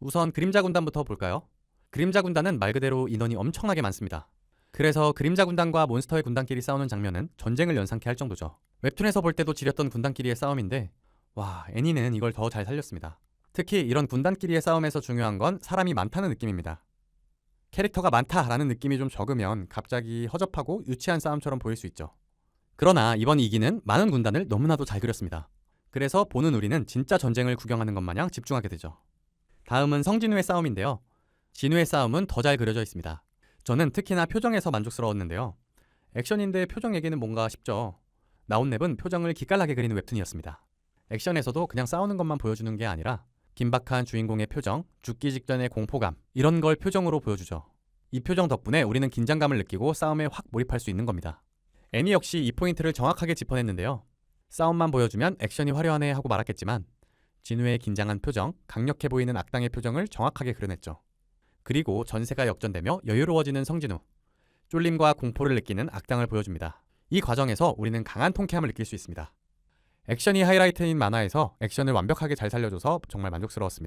우선 그림자 군단부터 볼까요? 그림자 군단은 말 그대로 인원이 엄청나게 많습니다. 그래서 그림자 군단과 몬스터의 군단끼리 싸우는 장면은 전쟁을 연상케 할 정도죠. 웹툰에서 볼 때도 지렸던 군단끼리의 싸움인데 와 애니는 이걸 더 잘 살렸습니다. 특히 이런 군단끼리의 싸움에서 중요한 건 사람이 많다는 느낌입니다. 캐릭터가 많다라는 느낌이 좀 적으면 갑자기 허접하고 유치한 싸움처럼 보일 수 있죠. 그러나 이번 이기는 많은 군단을 너무나도 잘 그렸습니다. 그래서 보는 우리는 진짜 전쟁을 구경하는 것 마냥 집중하게 되죠. 다음은 성진우의 싸움인데요. 진우의 싸움은 더 잘 그려져 있습니다. 저는 특히나 표정에서 만족스러웠는데요. 액션인데 표정 얘기는 뭔가 싶죠. 나온 랩은 표정을 기깔나게 그리는 웹툰이었습니다. 액션에서도 그냥 싸우는 것만 보여주는 게 아니라 긴박한 주인공의 표정, 죽기 직전의 공포감 이런 걸 표정으로 보여주죠. 이 표정 덕분에 우리는 긴장감을 느끼고 싸움에 확 몰입할 수 있는 겁니다. 애니 역시 이 포인트를 정확하게 짚어냈는데요. 싸움만 보여주면 액션이 화려하네 하고 말았겠지만 진우의 긴장한 표정, 강력해 보이는 악당의 표정을 정확하게 그려냈죠. 그리고 전세가 역전되며 여유로워지는 성진우, 쫄림과 공포를 느끼는 악당을 보여줍니다. 이 과정에서 우리는 강한 통쾌함을 느낄 수 있습니다. 액션이 하이라이트인 만화에서 액션을 완벽하게 잘 살려줘서 정말 만족스러웠습니다.